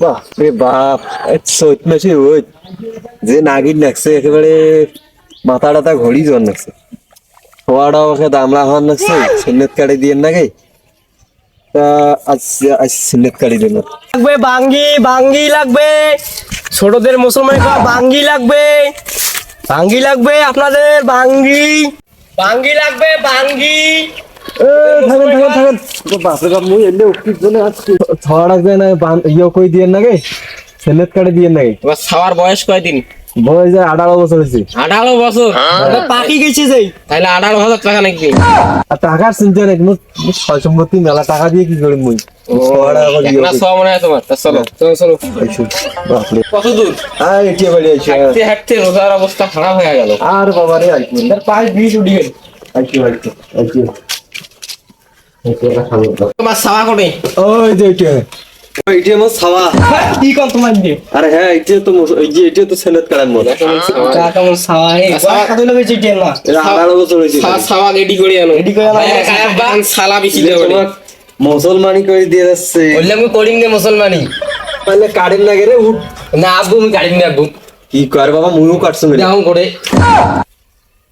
বাপরে বাপ চৈত মাসে ওই যে নাগিন লাগছে একেবারে মাথা টাথা ঘড়ি জন লাগছে খোয়াটা ওকে দামলা হওয়ার লাগছে সিন্নত কাটে দিয়ে নাকি? তা আজ আজ সিন্নত কাটে দিল লাগবে, বাঙ্গি বাঙ্গি লাগবে। ছোটদের মুসলমান বাঙ্গি লাগবে। বাঙ্গি লাগবে আপনাদের, বাঙ্গি। বাঙ্গি লাগবে, বাঙ্গি। থাকেন থাকেন থাকেন। বাপরে বাপ মুই এলে উঠির জন্য আসছি ছড়া রাখবে না ইয়ে কই দিয়ে নাকি সিন্নত কাটে দিয়ে নাকি এবার খাওয়ার বয়স কয়দিন? বয়স আঠারো বছর হয়েছে। আঠারো বছর? পাখি গেছে যাই। তাহলে আঠারো হাজার টাকা নাকি? আর টাকার চিন্তা নেই মোর মোর সম্পত্তি মেলা টাকা দিয়ে কি করি মুই? হয় হয়ে। আর বাবারে আইসো। তার পায়ে বিষ উঠে গেল তোমার সাওয়া করে ওই যে এটা এইটা আমার ছাওয়া কি কম তোমার দিয়ে? আরে হ্যাঁ এইটা তো যে এটা তো সেনত কালার মোর চা কেমন সাওয়া হে সাওয়া কত লোক হয়েছে না এটা বছর হয়েছে সাওয়া রেডি করে আনো। রেডি করে আনো। সালা বেশি এটা মুসলমানি করে দিয়ে যাচ্ছে। বললাম আমি করিম গে মুসলমানি? তাহলে কারেন্ট লাগে রে উঠ। না আব্বু আমি গাড়ি নিয়ে আব্বু। কি কর বাবা মুইও কাটছো মেরে যেমন করে।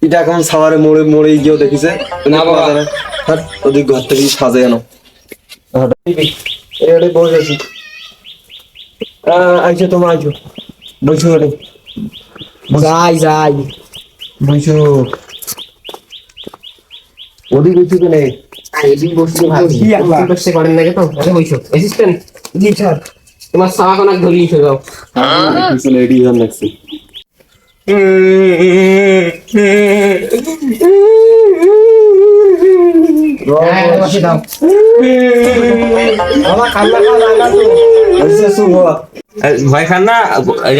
এটা এখন সাওয়ারে মোড়ে মোড়ে গিয়েও দেখিছে। না বাবা। হাট ওদিক ঘর থেকে সাজে আনো। বসে আছি। আইছো তোমার আইছো। বসো রে যাই যাই। বসো ওদিক বসো কেনে? এদিন বসে ভাই বসে করেন না তো? আরে বইছো। অ্যাসিস্ট্যান্ট জি স্যার। তোমার সাওয়া কোনা ধরিয়ে যাও। পিছনে হয়ে লাগছে হ্যাঁ বসে দাও বাবা কান্না খাওয়া লাগা তো বসে শুভ ভয় খান না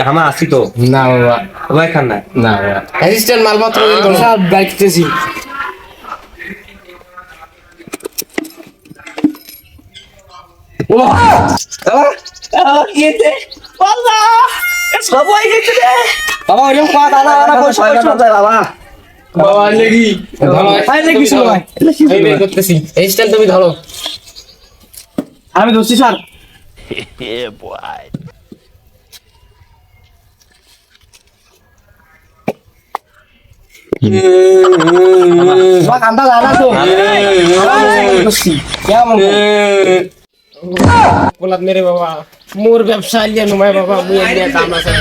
আমার আসি তো না বাবা ভয় খান না না বাবা অ্যাসিস্ট্যান্ট মালপত্র দেখতেছি বাবা বাবা বাবা লেগি আই লেগি সময় এই বের করতেছি। অ্যাসিস্ট্যান্ট তুমি ধরো। আমি ধরছি স্যার। কান্দা তো। মেরে বাবা মোর ব্যবসা আলিয়া নুমায় বাবা মুই আলিয়া দাম আছে।